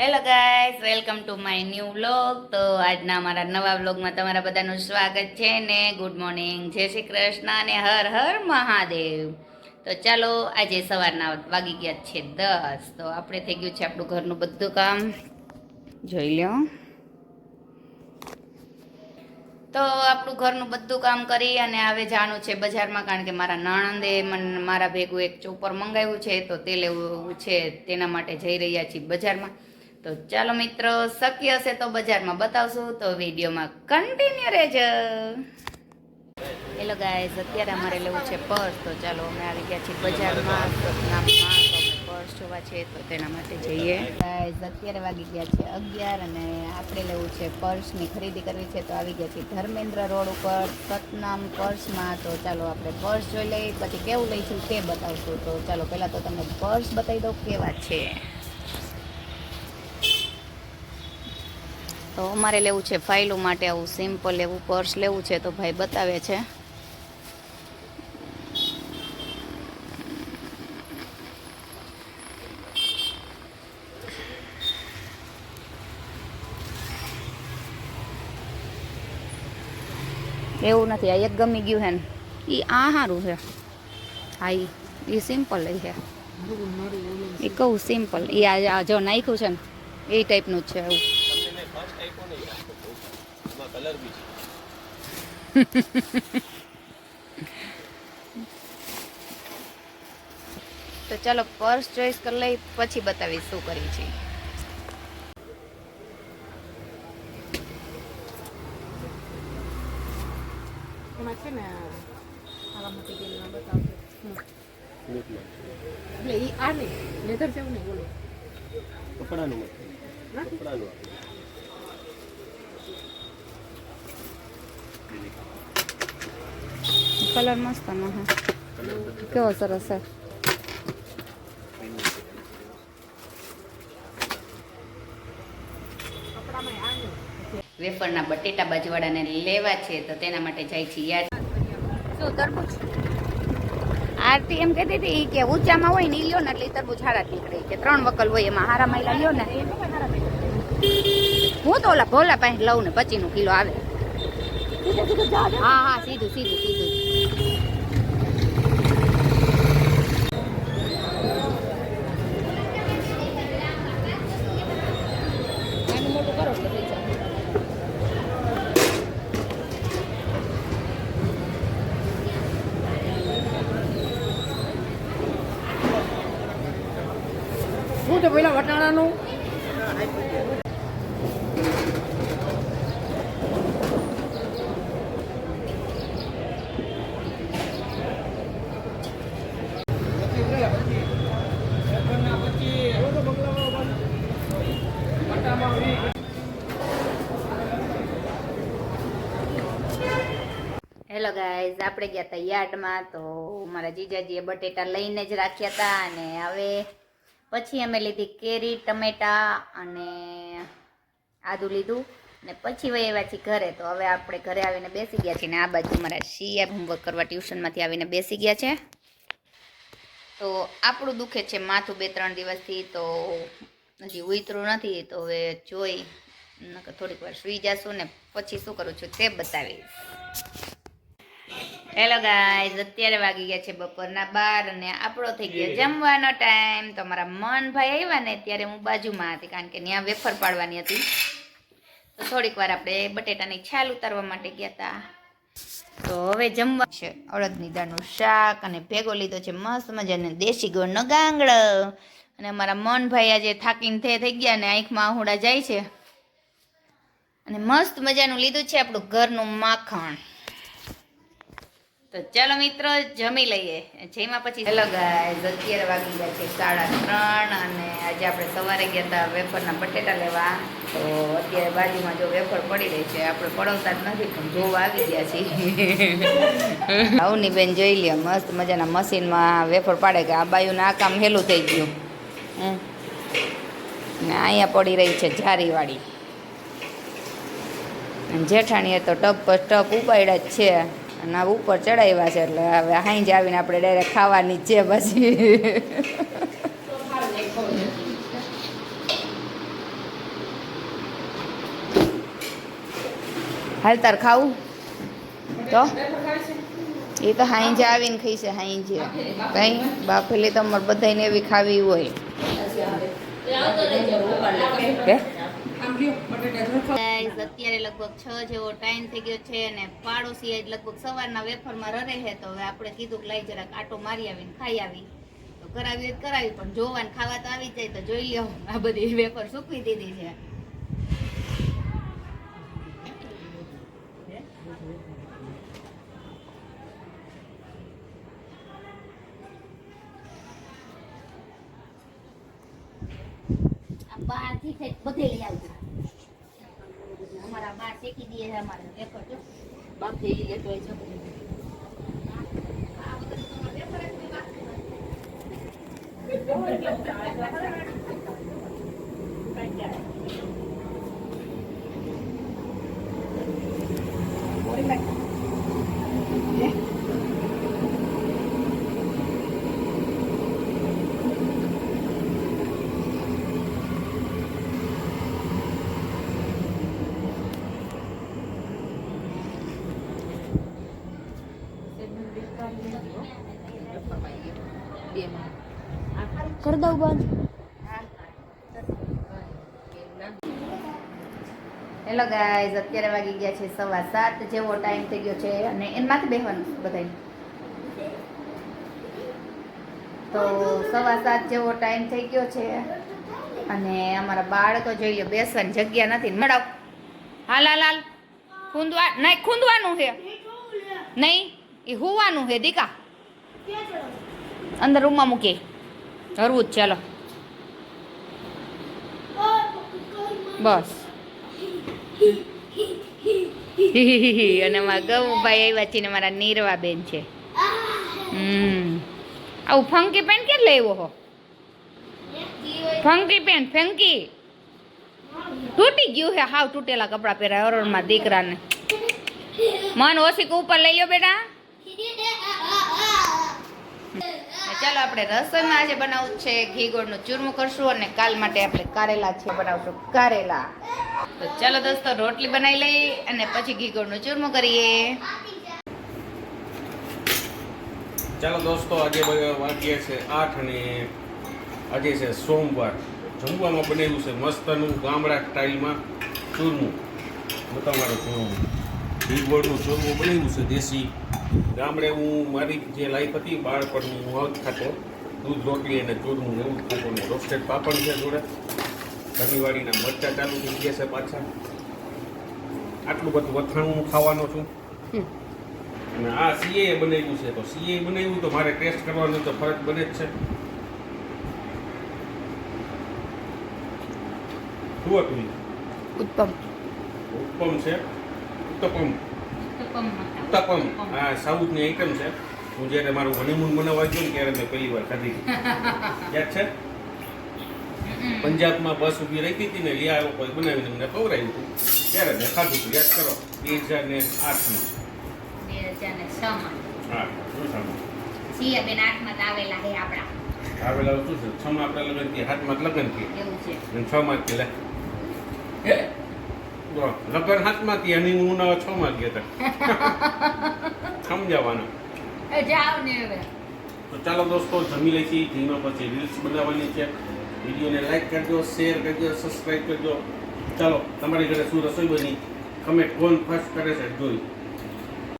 Hello guys welcome to my new vlog તો આજના અમારા નવા વ્લોગમાં તમારા બધાનું સ્વાગત છે ને ગુડ મોર્નિંગ જય શ્રી કૃષ્ણ અને હર હર મહાદેવ. તો ચાલો, આજે સવારના વાગી ગયા છે દસ. તો આપણે થઈ ગયું છે આપણું ઘરનું બધું કામ. જોઈ લો તો આપણું ઘરનું બધું કામ કરી અને હવે જાણું છે બજારમાં, કારણ કે મારા નણંદે મને મારા ભેગું એક ચોપર મંગાવ્યું છે, તો તે લેવું છે તેના માટે જઈ રહ્યા છીએ બજારમાં. તો ચાલો મિત્રો, શક્ય હશે તો બજારમાં બતાવશું. તો વિડીયોમાં કન્ટિન્યુ રહેજો. હેલો ગાઈઝ અત્યારે અમારે લેવું છે પર્સ. તો ચાલો અમે આવી ગયા છીએ બજારમાં. પર્સ જોવા છે તો તેના માટે જઈએ. ગાઈઝ અત્યારે વાગી ગયા છે અગિયાર અને આપણે લેવું છે પર્સની ખરીદી કરવી છે. તો આવી ગયા છીએ ધર્મેન્દ્ર રોડ ઉપર, સતનામ પર્સમાં. તો ચાલો આપણે પર્સ જોઈ લઈએ. પછી કેવું લઈશું તે બતાવશું. તો ચાલો, પહેલાં તો તમને પર્સ બતાવી દઉં કેવા છે. તો અમારે લેવું છે ફાઇલો માટે આવું સિમ્પલ એવું પર્સ લેવું છે તો ભાઈ બતાવે છે. એવું નથી આ એક ગમી ગયું હે ને એ આ સારું છે. હા એ સિમ્પલ જ છે. એ કહું સિમ્પલ એ આ જો નાખ્યું છે ને એ ટાઈપનું જ છે એવું. કલર બી તો ચાલો પર્સ ચોઈસ કરી લઈ પછી બતાવીશ શું કરી છે. એમાં છે ને આવા મટીરિયલમાં બતાવજો એટલે એ આ નહીં લેધર જેવું નહીં બોલો. કપડાનું? કપડાનું કલર મસ્ત નો હે કેવો સરસ છે વેફરના બટેટા બાજુવાળાને લેવા છે તો તેના માટે જાય છે યાદ શું તરબૂચ? આરતી એમ કહેતી હતી કે ઊંચામાં હોય ને લ્યો ને એટલે તરબૂચ હારા નીકળે. કે ત્રણ વકલ હોય એમાં હારા માયલા લ્યો ને. હું તો ઓલા ભોલા પાસે લઉં ને પચીનું કિલો આવે. હા હા સીધું સીધું સીધું. શું છે પેલા વટાણાનું હેલો ગાઈઝ આપણે ગયા હતા યાર્ડમાં તો મારા જીજાજીએ બટેટા લઈને જ રાખ્યા હતા અને હવે પછી અમે લીધી કેરી, ટમેટા અને આદુ લીધું ને પછી વહી આવ્યા છીએ ઘરે. તો હવે આપણે ઘરે આવીને બેસી ગયા છીએ ને આ બાજુ મારા શિયા હોમવર્ક કરવા ટ્યુશનમાંથી આવીને બેસી ગયા છે. તો આપણું દુખે છે માથું બે ત્રણ દિવસથી તો હજી ઉતરું નથી. તો હવે જોઈ થોડીક વાર સુઈ જશું ને પછી શું કરું છું તે બતાવીશ. હેલો ગાઈઝ અત્યારે વાગી ગયા છે બપોરના બાર અને આપણો થઈ ગયો જમવાનો ટાઈમ તો મારા મનભાઈ આવ્યા ને ત્યારે હું બાજુમાં હતી કારણ કે ત્યાં વેફર પાડવાની હતી. તો થોડીક વાર આપણે બટેટાની છાલ ઉતારવા માટે ગયા હતા તો હવે જમવા છે અડદની દાળનું શાક અને ભેગો લીધો છે મસ્ત મજાને દેશી ગોળનો ગાંગડો. અને મારા મનભાઈ આજે થાકીને તે થઈ ગયા ને આંખમાં આહુડા જાય છે. અને મસ્ત મજાનું લીધું છે આપણું ઘરનું માખણ. તો ચાલો મિત્રો જમી લઈએ. જેમાં પછી હેલો ગાઈઝ અત્યારે વાગી ગયા છે સાડા ત્રણ અને આજે આપણે સવારે ગયા હતા વેફરના બટેટા લેવા. તો અત્યારે બાજુમાં જો વેફર પડી રહી છે આપણે પડવતા જ નથી પણ જોવા આવી ગયા છીએ. આવની બેન જોઈ લે મસ્ત મજાના મશીનમાં વેફર પાડે કે આ બાયુને આ કામ હેલું થઈ ગયું. ને અહીંયા પડી રહી છે જારીવાળી. જેઠાણીએ તો ટપ પર ટપ ઉપાડ્યા જ છે. અને ઉપર ચડાવ્યા છે એટલે હવે હાઈ આવીને આપણે ડાયરેક્ટ ખાવાની છે પછી. હાલ તાર ખાવું? તો? એ તો હાઈજે આવીને ખાઈ છે હાઈજે કઈ? બાફેલી તમારે બધાને એવી ખાવી હોય. કે અત્યારે લગભગ છ જેવો ટાઈમ થઈ ગયો છે અને પાડોશી આજ લગભગ સવારના વેફરમાં રરે છે, તો હવે આપણે કીધું કે લઈ જરાક આટો મારી આવીને ખાઈ આવી. તો કરાવી કરાવી પણ જોવાનું ખાવા તો આવી જાય, તો જોઈ લ્યો, આ બધી વેફર સૂકવી દીધી છે. આ થઈ બધે લઈ આવજો. અમારા બહાર શેકી દઈએ છે અમારે વેફર જો. બાફી લેતો હોય છે. કર દઉં બંધ. હેલો ગાઈઝ અત્યારે વાગી ગયા છે સવા સાત. જેવો ટાઈમ થઈ ગયો છે અને એમાંથી બેસવાનું બધાય. તો સવા સાત જેવો ટાઈમ થઈ ગયો છે અને અમારા બાળકો જોઈએ બેસવાની જગ્યા નથી. મળાવ હાલ હાલ હાલ. ખૂંદવા, નહીં, ખૂંદવાનું છે. નહીં, એ હોવાનું છે. દીકા. અંદર રૂમમાં મૂકી. હરવું જ ચાલો બસ અને મારા ગૌભાઈ આવ્યા છે ને મારા નીરવા બેન છે. હમ. આવું ફંકી પેન ક્યાં લેવો હો? Funky pen, funky. તૂટી ગયું છે હાવ તૂટેલા કપડાં પહેર્યા હરોળમાં દીકરાને. મન ઓછી ઉપર લઈ લો બેટા. ચાલો આપણે રસોઈમાં આજે બનાવવું છે ઘી ગોળનું ચૂરમું કરશું અને કાલ માટે આપણે કારેલા છે બનાવશું. કારેલા. તો ચાલો દોસ્તો, રોટલી બનાવી લઈ અને પછી ઘી ગોળનું ચૂરમું કરીએ. ચાલો દોસ્તો, આજે વાગ્યા છે આઠ અને આજે છે સોમવાર. જમવામાં બનેલું છે મસ્તનું ગામડા સ્ટાઇલમાં ચૂરમું. તમારું ચૂરમું ઘી ગોળનું ચૂરમું બનાવ્યું છે દેશી. ગામડે હું મારી જે લાઈફ હતી બાળપણની હું આવું ખાતો દૂધ રોટલી અને ચૂરમું એવું ખાતો ને રોસ્ટેડ પાપડ છે જોડે. ઘણીવાડીના મરચાં ચાલુ થઈ ગયા છે પાછા. આટલું બધું વથાણું હું ખાવાનો છું. અને આ સીએ બનાવ્યું છે તો સીએ બનાવ્યું તો મારે ટેસ્ટ કરવાનો તો ફરક બને જ છે. ઈ? ઉત્તમ. ઉત્પમ છે. ઉત્તપમ. ઉત્તપમ. હા સાઉથની આઈટમ છે. હું જ્યારે મારું હનીમૂન બનાવવા ગયો ને ત્યારે મેં પહેલી વાર ખાધી. યાદ છે? પંજાબમાં બસ ઊભી રહી હતી ને લિયા કોઈ બનાવીને મને ખવડાવ્યું હતું. ત્યારે મેં ખાધું હતું યાદ કરો બે હજાર ને આઠમાં હા બેન આઠમાં આવેલા હે આપણા. આવેલા શું છે? છ માં આપણા લગ્નથી હાથમાં લગ્નથી એવું છે. છ માં જો, લગ્ન હાથમાં થી અને હું છ માં ગયા હતા સમજાવવાના. જાવ ને હવે. તો ચાલો દોસ્તો જમી લઈ છીએ જેમાં પછી રીલ્સ બનાવવાની છે. વિડીયોને લાઈક કરજો શેર કરજો સબસ્ક્રાઈબ કરજો. ચાલો તમારી ઘરે શું રસોઈ બની? કમેન્ટ કોણ ફર્સ્ટ કરે છે જોઈ.